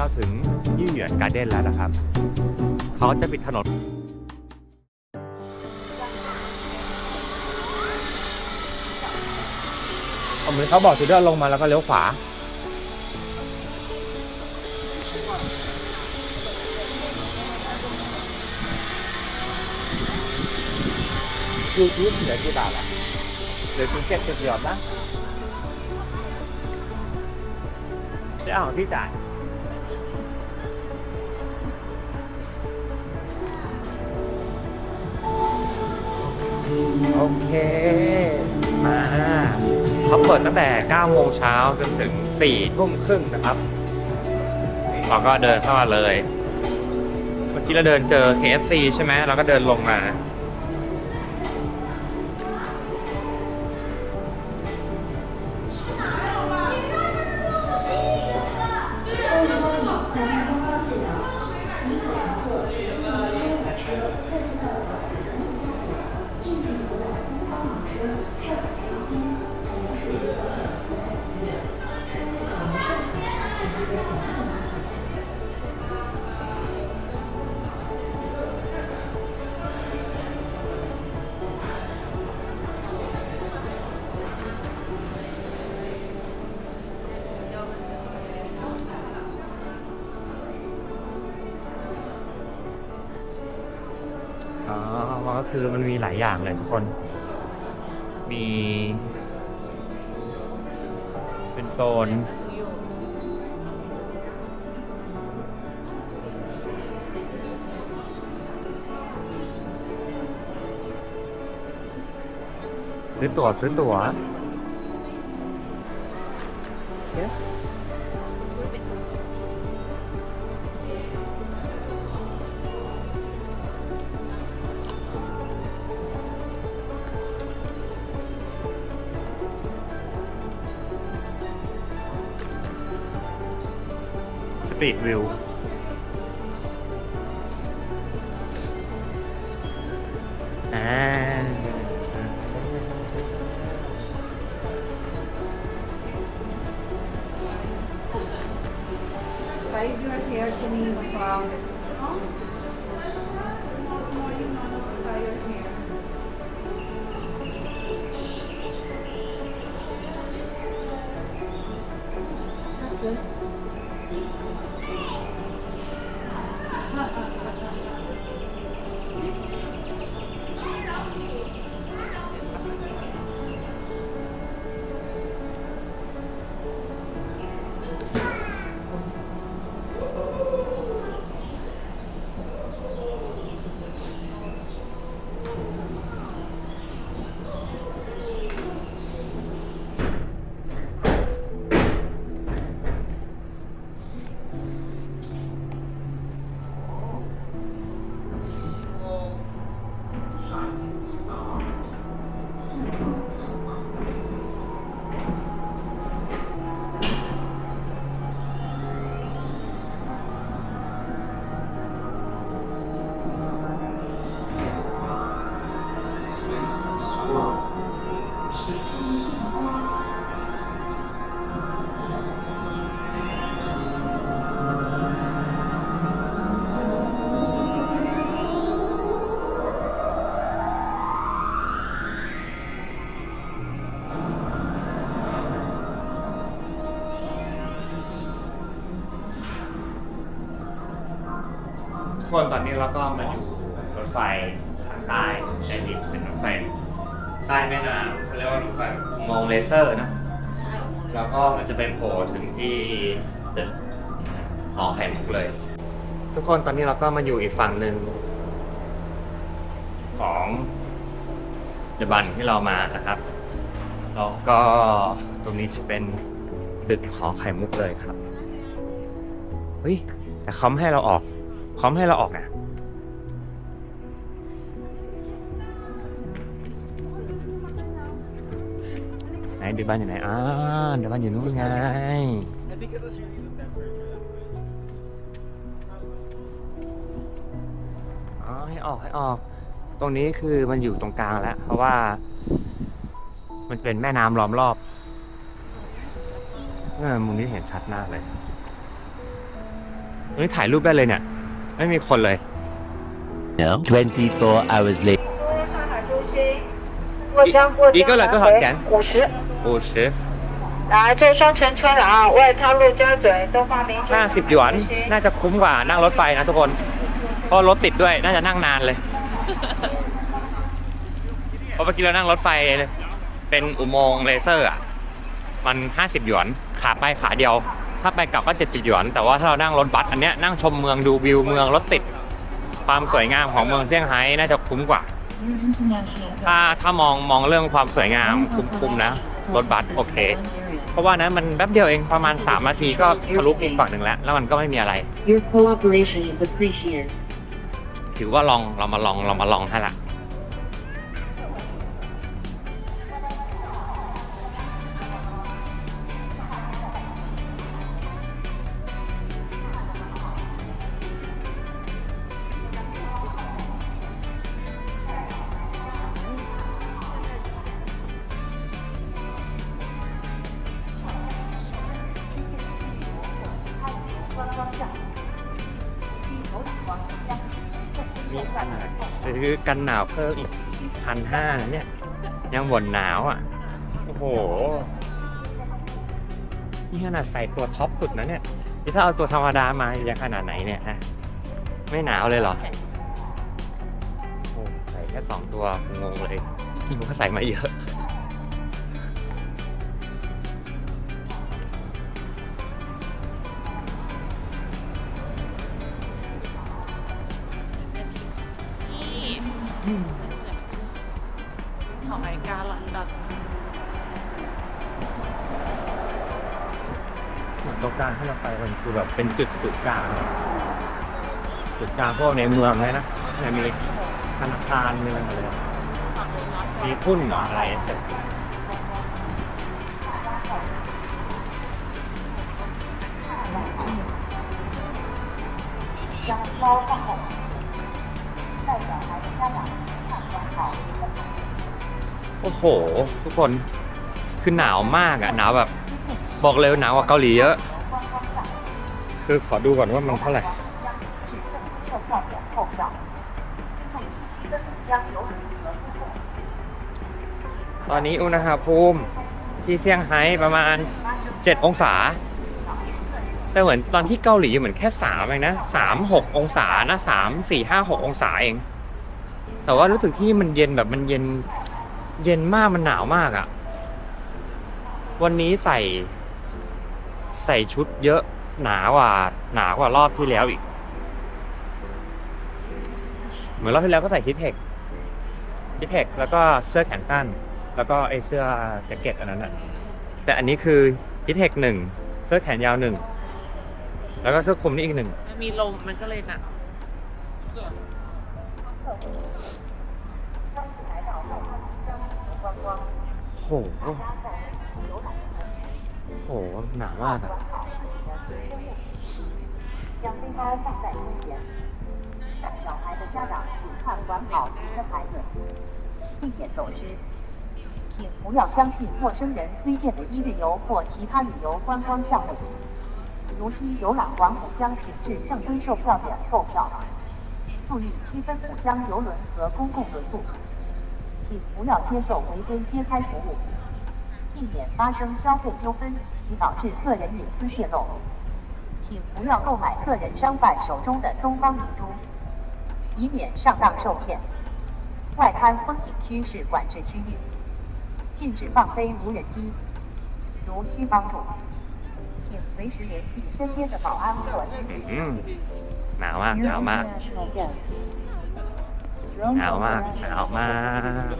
เราถึงยี่เหยือนการ์เด้นแล้วนะครับ เขาจะปิดถนนผมเขาบอกจุดเดินลงมาแล้วก็เลี้ยวขวา ยูทูบเหลือกี่บาทละเหลือถึงเจ็ดสิบหยอดนะจะเอาของพี่จ่าย โอเค มาเขาเปิดตั้งแต่ 9 โมงเช้าจนถึง 4 ทุ่มครึ่งนะครับ เราก็เดินเข้ามาเลย เมื่อกี้เราเดินเจอ KFC ใช่ไหมเราก็เดินลงมา คือมันมีหลายอย่างเลยทุกคน มี เป็นโซน ซื้อตั๋วซื้อตั๋วเอ๊ะ คนตอนนี้เราก็มาอยู่รถไฟทางใต้ใต้ดินเป็นรถไฟใต้แม่น้ำเขาเรียกว่ารถไฟอุโมงค์เลเซอร์นะแล้วก็มันจะเป็นโผล่ถึงที่ตึกหอไข่มุกเลย ทุกคนตอนนี้เราก็มาอยู่อีกฝั่งหนึ่งของเดบันที่เรามานะครับแล้วก็ตรงนี้จะเป็นตึกหอไข่มุกเลยครับเฮ้ยแต่เขาไม่ให้เราออก เขาไม่ให้เราออกนะไหนเดบันอยู่ไหนอ่าเดบันอยู่นู่นไง อ๋อให้ออกให้ออก ตรงนี้คือมันอยู่ตรงกลางแล้ว เพราะว่า มันเป็นแม่น้ำล้อมรอบเออมุมนี้เห็นชัดมากเลยเฮ้ยถ่ายรูปได้เลยเนี่ย ไม่มีคนเลย No. 24 hours later. 中上海中心，过江过一个人多少钱五十。五十来，这双层车廊，外滩陆家嘴东方明珠。 ห้าสิบหยวน น่าจะคุ้มกว่านั่งรถไฟนะทุกคน เพราะรถติดด้วย น่าจะนั่งนานเลย เพราะเมื่อกี้เรานั่งรถไฟเลยเป็นอุโมงค์เลเซอร์อ่ะ มัน 50 หยวน ขาไปขาเดียว ถ้าไปกลับก็ 70 หยวน แต่ว่าถ้าเรานั่งรถบัสอันเนี้ยนั่งชมเมืองดูวิวเมืองรถติด ความสวยงามของเมืองเซี่ยงไฮ้น่าจะคุ้มกว่า ถ้าถ้ามองมองเรื่องความสวยงามคุ้มๆนะ รถบัสโอเค เพราะว่านั้นมันแป๊บเดียวเองประมาณ 3 นาทีก็ทะลุอีกฝั่งหนึ่งแล้ว แล้วมันก็ไม่มีอะไร Your cooperation is appreciated. ถือว่าลองเรามาลองเรามาลองให้ละ ซื้อกันหนาวเพิ่มอีกพันห้าเนี่ย ยังบ่นหนาวอะ โอ้โห นี่ขนาดใส่ตัวท็อปสุดนะเนี่ย นี่ถ้าเอาตัวธรรมดามาจะขนาดไหนเนี่ยฮะ ไม่หนาวเลยเหรอ โอ้ใส่แค่สองตัวงงเลยคิดว่าใส่มาเยอะือแบบเป็นจุดจุดกลางจุดกลางพวกในเมืองเลยนะในมีธนาคารเมืองะไรมีพุ่นอะไรโอ้โห ทุกคน คือหนาวมากอะหนาวแบบ บอกเลยหนาวกว่าเกาหลีเยอะ คือขอดูก่อนว่ามันเท่าไหร่ตอนนี้อุณหภูมิที่เซี่ยงไฮ้ประมาณ 7 องศา แต่เหมือนตอนที่เกาหลีเหมือนแค่3เองนะ3 6 องศานะ3 4 5 6 องศาเอง แต่ว่ารู้สึกที่มันเย็นแบบมันเย็นเย็นมากมันหนาวมากอะ่ะ วันนี้ใส่ใส่ชุดเยอะ หนากว่า หนากว่ารอบที่แล้วอีก เหมือนรอบที่แล้วก็ใส่ฮิตเทคฮิตเทคแล้วก็เสื้อแขนสั้น แล้วก็ไอเสื้อแจ็คเก็ตอันนั้นอะแต่อันนี้คือฮิตเทคหนึ่งเสื้อแขนยาวหนึ่งแล้วก็เสื้อคลุมนี่อีกหนึ่งมันมีลมมันก็เลยหนาวโหโหหนาวมากอะ 将背包放在胸前。带小孩的家长请看管好您的孩子，避免走失。请不要相信陌生人推荐的一日游或其他旅游观光项目。如需游览黄浦江，请至正规售票点购票。注意区分浦江游轮和公共轮渡。请不要接受违规接开服务，避免发生消费纠纷及导致个人隐私泄露。请不要购买个人商贩手中的东方明珠，以免上当受骗。外滩风景区是管制区域，禁止放飞无人机。如需帮助，请随时联系身边的保安或支持 อืม 中心。 หนาวมาก หนาวมาก International guests. หนาวมาก หนาวมาก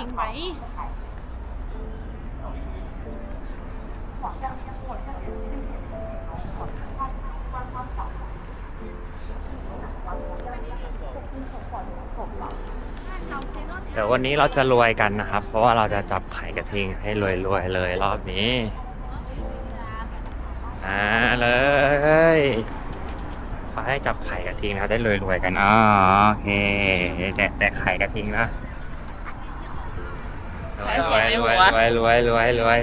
ริงไหมเดี๋ยววันนี้เราจะรวยกันนะครับ เพราะว่าเราจะจับไข่กระทิงให้รวยรวยเลยรอบนี้อ่าเลยไปจับไข่กระทิงแล้วได้รวยรวยกันอ๋อโอเคแตะไข่กระทิงนะ วยรวยรวยรวยรวยรวยรวย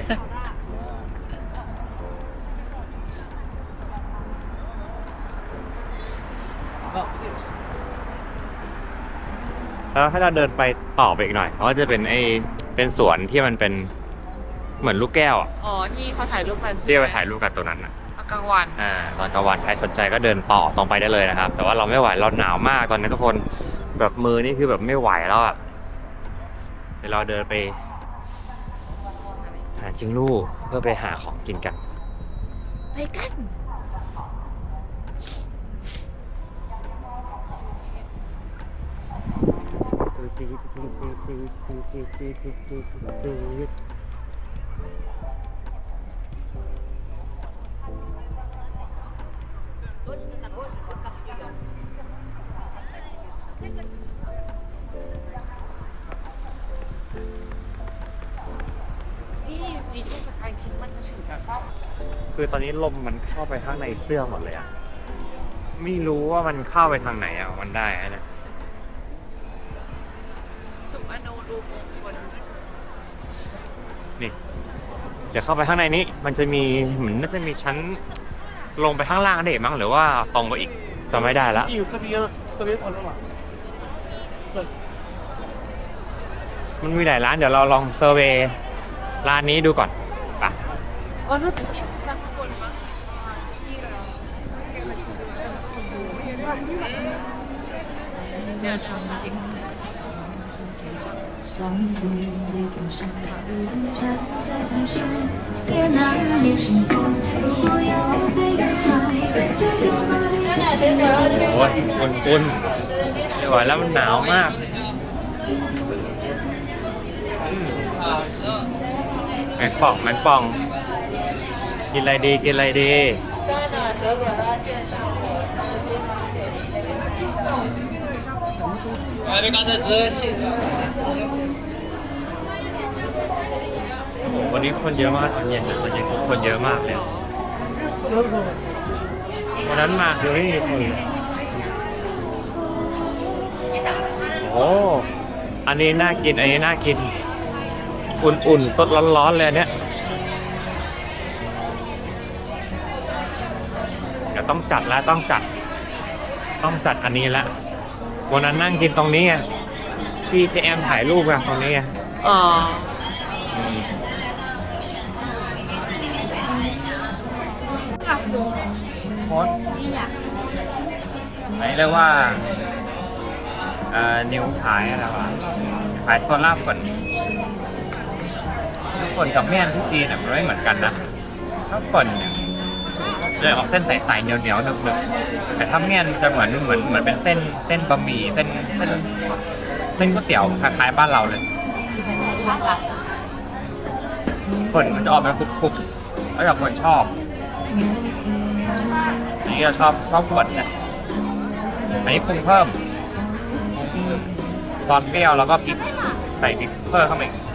แล้วให้เราเดินไปต่อไปอีกหน่อยเพราะว่าจะเป็นไอเป็นสวนที่มันเป็นเหมือนลูกแก้วอะอ๋อที่เขาถ่ายรูปกันใช่ไหมที่เอาไปถ่ายรูปกันตัวนั้นอะกลางวัน อ่าตอนกลางวันใครสนใจก็เดินต่อตรงไปได้เลยนะครับ แต่ว่าเราไม่ไหวเราหนาวมากตอนนี้ทุกคนแบบมือนี่คือแบบไม่ไหวแล้วอะเดี๋ยวเราเดินไป จิงลู่เพื่อไปหาของกินกัน ไปกัน มีเทศกาลคริดมันจะถึงแบบว่าคือตอนนี้ลมมันเข้าไปข้างในเสื้อหมดเลยอะไม่รู้ว่ามันเข้าไปทางไหนอะมันได้อะเนะทุกอนุรูปมงคลนี่ เดี๋ยวเข้าไปข้างในนี้ มันจะมีเหมือนน่าจะมีชั้นลงไปข้างล่างเด็มั้งหรือว่าตรงไปอีกจำไม่ได้ละอยู่กับเยอะกับเยอะคนละหว่างมันมีหลายร้านเดี๋ยวเราลองเซอร์เวย์ ร้านนี้ดูก่อนไป อ๋อน่าจะมีบางคนมั้งเนี่ยทำเด็ก 双眼泪更深，如今站在台上，也难免心痛。如果要被爱，就别把泪 โอ้ยอุ่นอุ่นไม่ไหวแล้วมันหนาวมาก แมงป่องแมงป่อง กินอะไรดีกินอะไรดีโอ้โหวันนี้คนเยอะมากตอนเย็นนะตอนเย็นคนเยอะมากเลยวันนั้นมาคือไม่มีคนเลยโอ้อันนี้น่ากิน อันนี้น่ากิน อุ่นๆสดร้อนๆเลยอันเนี้ยเดี๋ยวต้องจัดแล้วต้องจัด ต้องจัดอันนี้ละวันนั้นนั่งกินตรงนี้ไงพี่เจแอมถ่ายรูปกันตรงนี้ไงอ๋อโค้ดไหนเรียกว่าเอ่อนิวขายอะไรวะขายโซล่าฝน ฝนกับแม่นที่จีนอะมันไม่เหมือนกันนะถ้าฝนเนี่ยจะออกเส้นใสๆเหนียวๆนึบๆแต่ถ้าเมี่ยนจะเหมือนเหมือนเหมือนเป็นเส้นเส้นบะหมี่เส้นเส้นเส้นก๋วยเตี๋ยวคล้ายๆบ้านเราเลยฝนมันจะออกเป็นกรุบๆแล้วแต่คนชอบอันนี้เราชอบชอบขวดเนี่ยอันนี้ปรุงเพิ่มซอสเปรี้ยวแล้วก็พริกใส่พริกเพิ่มเข้าไปอีก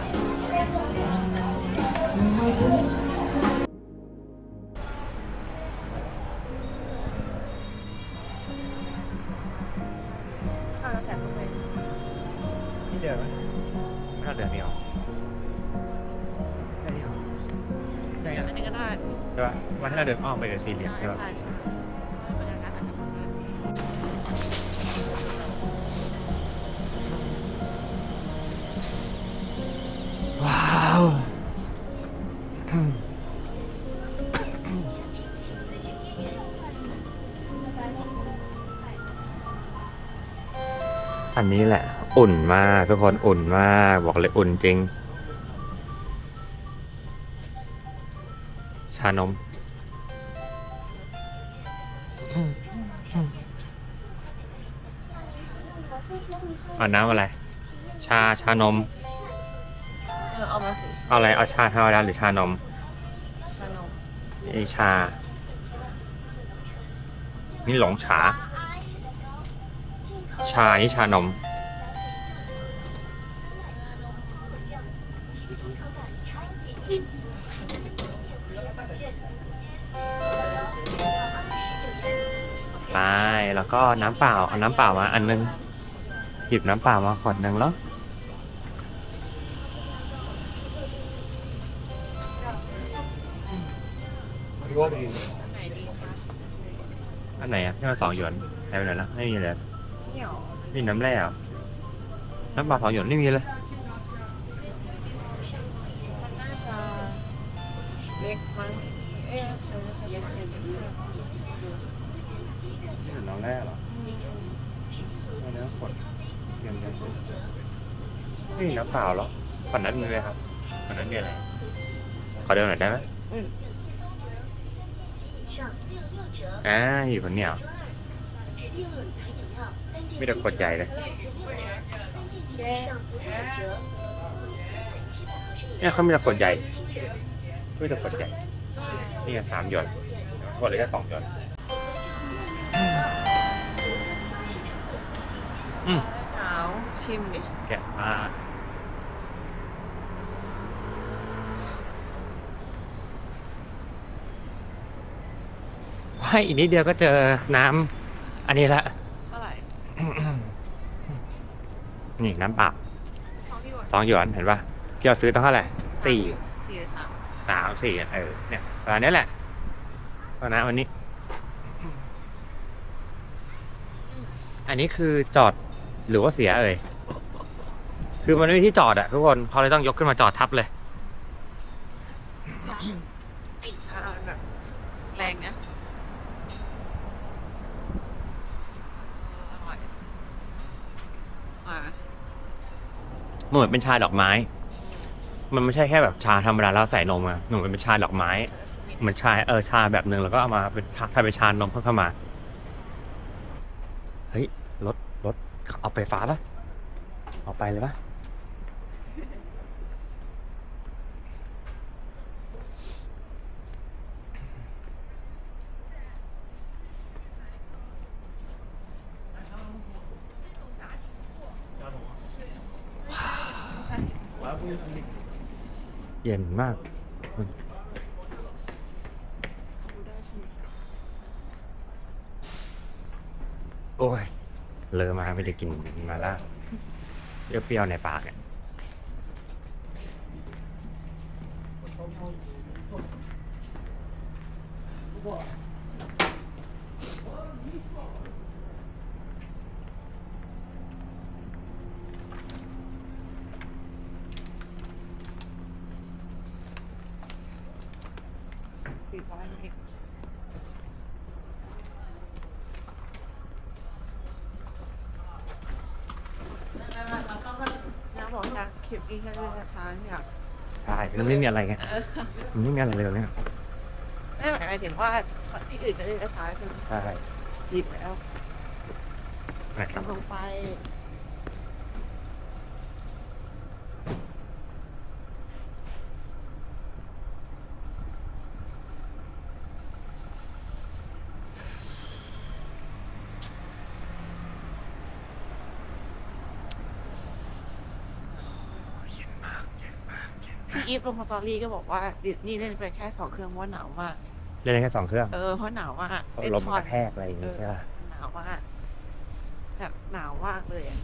เดียวไม่เท่าเดือนเดียวแค่นี้เหรอได้อันนี้ก็ได้ใช่ป่ะว่าให้เราเดินอ้อมไปกับสี่เหลี่ยมใช่ใช่ป่ะใช่ใช่บรรยากาศจากตรงนั้นว้าวอันนี้แหละ อุ่นมากทุกคนอุ่นมากบอกเลยอุ่นจริง ชานม เอาน้ำอะไร ชาชานม เออเอามาสิเอาอะไร เอาชาธรรมดาหรือชานมชานมไอชา นี่หลงฉาชา นี่ชานม ไปแล้วก็น้ำเปล่าเอาน้ำเปล่ามาอันนึง หยิบน้ำเปล่ามาขวดหนึ่งแล้วอันไหนอะที่มาสองหยวนหายไปไหนแล้วไม่มีเลยมีน้ำแร่เหรอน้ำเปล่าสองหยวนไม่มีเลย ไม่มีน้ำเปล่าหรอฝันนั้นมีไหมครับฝันนั้นมีอะไรขอเดินหน่อยได้ไหมอ่าอยู่คนเดียวมีแต่ขวดใหญ่เลยเนี่ยเขามีแต่ขวดใหญ่มีแต่ขวดใหญ่นี่ไงสามหยวนขวดเลยแค่สองหยวนอืมหนาวชิมดิ แกะปลา ยอีกนิดเดียวก็เจอน้ำอันนี้ละ เท่าไหร่นี่น้ำเปล่าสองหยวนสองหยวนเห็นปะที่เราซื้อต้องเท่าไหร่สี่สี่หรือสามสามสี่เออเนี่ยประมาณนี้แหละตอนนะวันนี้ อันนี้คือจอดหรือว่าเสียเอ่ยคือมันไม่มีที่จอดอะทุกคนเขาเลยต้องยกขึ้นมาจอดทับเลย ถ้าเอาแบบแรงนะอร่อยอ่า เหมือนเป็นชาดอกไม้ มันไม่ใช่แค่แบบชาธรรมดาแล้วใส่นมอะหนูมันเป็นชาดอกไม้ เหมือนชาเออชาแบบหนึ่งแล้วก็เอามาเป็นชาถ้าเป็นชานมเพิ่มเข้ามา เฮ้ยรถรถเอาไฟฟ้าปะเอาไปเลยปะ เย็นมากโอ้ย เลอะมาไม่ได้กินมาล่าเปรี้ยวๆในปากเนี่ย สี่ร้อยเองน้าบอกอยากเข็มอีกแค่เรื่องช้างอยาก ใช่มัน ไม่มีอะไรไงมันไม่มีอะไรเลยเนี่ยไม่หมายถึงว่าที่อื่นก็เรียกช้าใช่ไหมใช่หยิบแล้ว นะครับ ลงไป พี่อีฟลงสตอรี่ก็บอกว่าดิสนีย์เล่นไปแค่สองเครื่องเพราะว่าหนาวมาก เล่นได้แค่สองเครื่องเออเพราะหนาวมากเพราะเล่นลมทกอดระแทกอะไรอย่างเองี้อใช่ป่ะหนาวมากแบบหนาวมากเลยอะ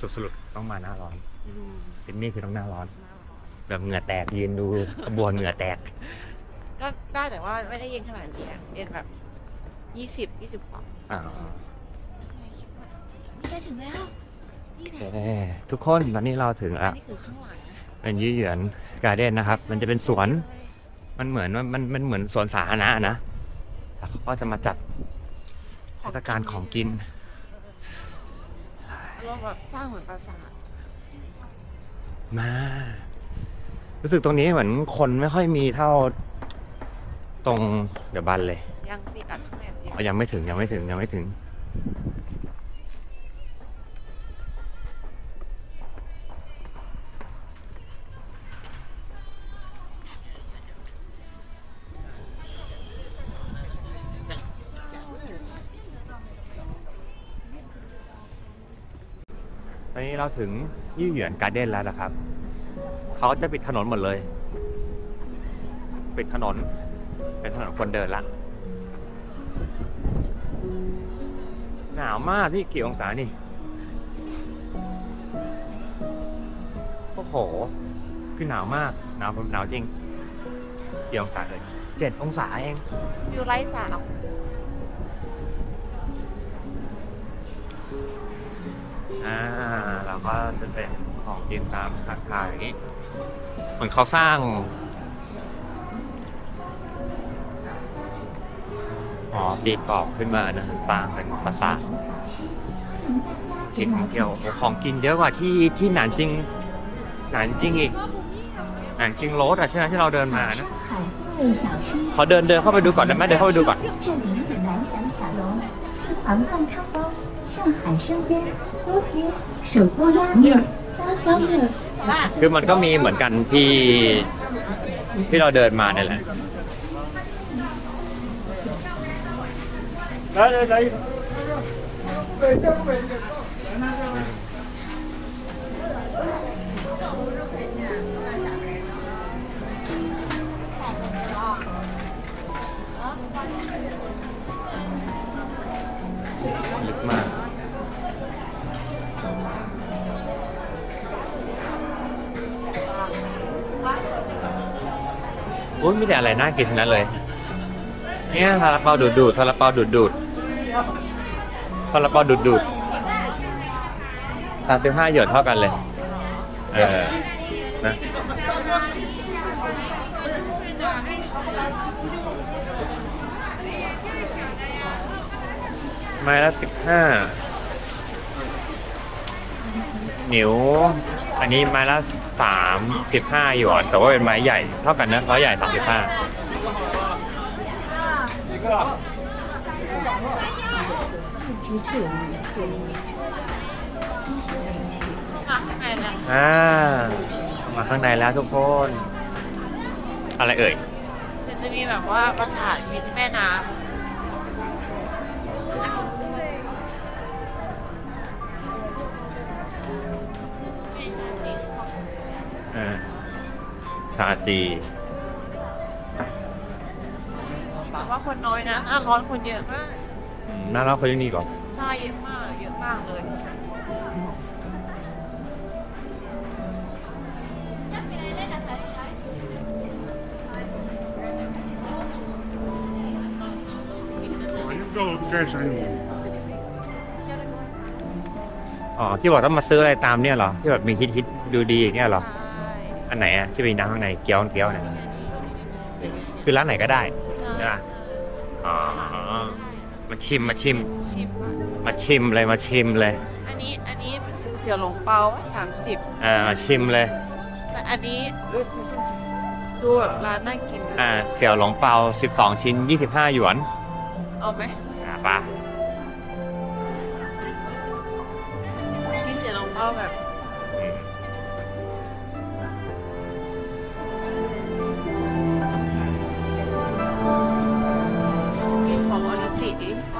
สุดสรุปต้องมาหน้าร้อนอืมเป็นนี่คือต้องหน้าร้อน หนาวแบบเหงื่อแตกยืนดูขบวนเหงื่อแตก ก็ได้แต่ว่าไม่ได้เย็นขนาดนี้อะเย็นแบบยี่สิบยี่สิบกว่าอ่านี่ได้ถึงแล้วนี่ โอแหเคละทุกคนตอนนี้เราถึงอัแล้นวนี้คือข้างหลังนะเป็นยี่เหยือนการ์เด้นนะครับ มันจะเป็นสวน มันเหมือนว่ามันมันเหมือนสวนสาธารณะนะแล้วเขาก็จะมาจัดเทศกาลของกินรวมแบบสร้างเหมือนปราสาทมา รู้สึกตรงนี้เหมือนคนไม่ค่อยมีเท่าตรงเดี๋ยวบันเลยยังสิอาจจะไม่ยังอ๋อยังไม่ถึงยังไม่ถึงยังไม่ถึง เราถึงยี่เหยียนการ์เด้นแล้วนะครับ เขาจะปิดถนนหมดเลย ปิดถนน เป็นถนนคนเดินละ หนาวมากที่กี่องศานี่ โอ้โห คือหนาวมาก หนาวหนาวจริง กี่องศาเลยเจ็ดองศาเองวิวไล่สาม ก็จะเป็นของกินตามสาขายเหมือนเขาสร้างอ๋อตีกรอบขึ้นมานะสร้างเป็นภาษาทที่ท่องเที่ยวของกินเยอะกว่าที่ที่หนานจริง หนานจริงอีกหนานจริงโรสอะใช่ไหมที่เราเดินมานะขอเดินเดินเข้าไปดูก่อนได้ไหมเดินเข้าไปดูก่อน 上海生煎、锅贴、手锅拉面、刀削面。 คือมันก็มีเหมือนกันที่ที่เราเดินมาเนี่ยแหละ ลึ 来。 อุ้ยมีแต่อะไรน่ากินทั้งนั้นเลย เนี่ยซาลาเปาดูดดูดซาลาเปาดูดดูดซาลาเปาดูดดูดสามสิบห้าหยดเท่ากันเลย เออ นะไม้ละสิบห้าหนิว อันนี้ไม้ละสามสิบ ห้าหยวนแต่ว่าเป็นไม้ใหญ่เท่ากันนะร้อยใหญ่สามสิบห้าอ่ามาข้างในแล้วทุกคน อะไรเอ่ย จะมีแบบว่าปราสาทมีแม่น้ำ ชาจีแต่ว่าคนน้อยนะหน้าร้อนคนเยอะมาก อืมน่ารักคนที่นี่ก่อนใช่เยอะมาก เยอะมากเลยอ๋อที่บอกต้องมาซื้ออะไรตามเนี่ยเหรอที่แบบมีฮิตฮิตดูดีอย่างเงี้ยเหรอ ใช่ อันไหนอะที่เป็นน้ำข้างในเกี๊ยวเกี๊ยวเนี่ยคือร้านไหนก็ได้ใช่ใช่ปะอ๋อมาชิมมาชิม ชิมอะมาชิมเลยมาชิมเลย อันนี้อันนี้เป็นเสี่ยวหลงเปาสามสิบอ่ามาชิมเลยแต่อันนี้ดูแบบร้านน่ากินอ่าเสี่ยวหลงเปา 12 ชิ้น 25 หยวน เอาไหมอ่าปะ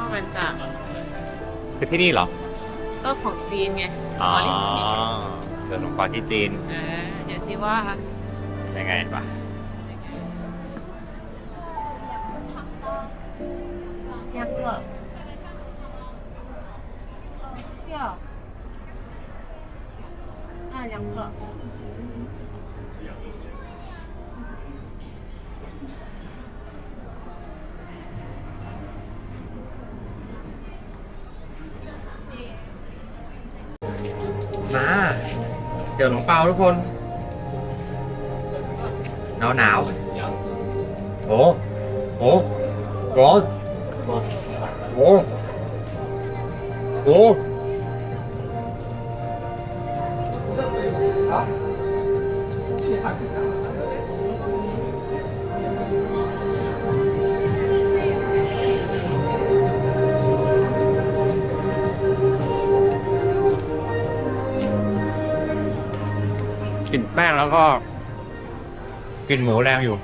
ว่ามันจะคือที่นี่เหรอก็ของจีนไงอ๋อออริจิเสี่ยวหลงเปาที่จีนอ่าเดี๋ยวสิว่ายังไงปะ两 เสี่ยวหลงเปาทุกคน หนาวหนาวโอ้โอ้ร้อนโอ้โอ้ ก็กลิ่นหมูแรงอยู่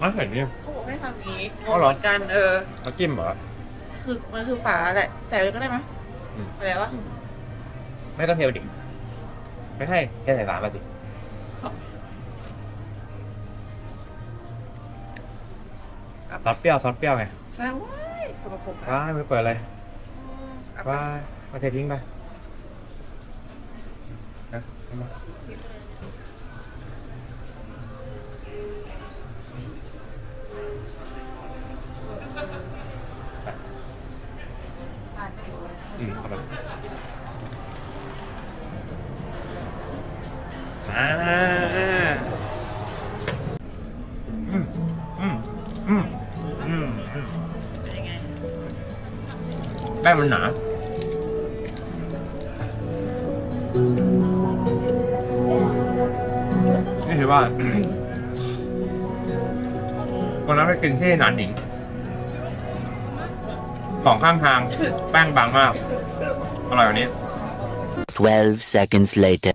อ๋อเห็นนี่เขาบอกให้ทำอย่างนี้อ๋อเหรอมืนกันเออเขาจิ้มเหรอ คือมันคือฝาแหละ ใส่ไว้ก็ได้ไหมยอืม อะไรวะไม่ก็เทลดิไม่ให้แค่ใส่สารมาสิซอสเปรี้ยวซอสเปรี้ยวไงใช่ว้ายสกปรกอะว้ายไม่เปิดเลยอืมเอาไปว้ายมาเททิ้งไปนะเอามาอืมเอาไปมาอืมอืมอืมอืมอืมแป้งมันหนานี่ถือว่าวันนั้นไปกินที่นานหนิง สองข้างทางแป้งบางมาก อร่อยกว่านี้ 12 seconds later.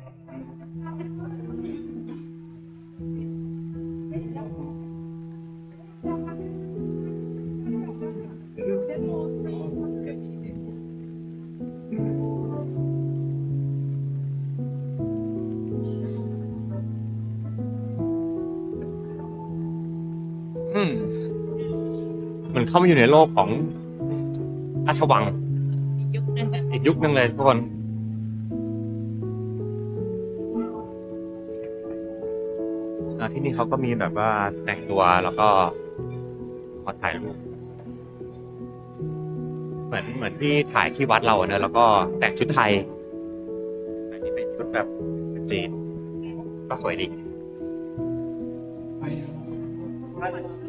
อืมเหมันเข้ามาอยู่ในโลกของ ราชวัง ยุคนึงอะอีกยุคหนึ่งเลยทุกคน อ่าที่นี่เขาก็มีแบบว่าแต่งตัวแล้วก็ขอถ่ายรูปเหมือนเหมือนที่ถ่ายที่วัดเราอะเนอะแล้วก็แต่งชุดไทย อันนี้เป็นชุดแบบจีนก็สวยดีเ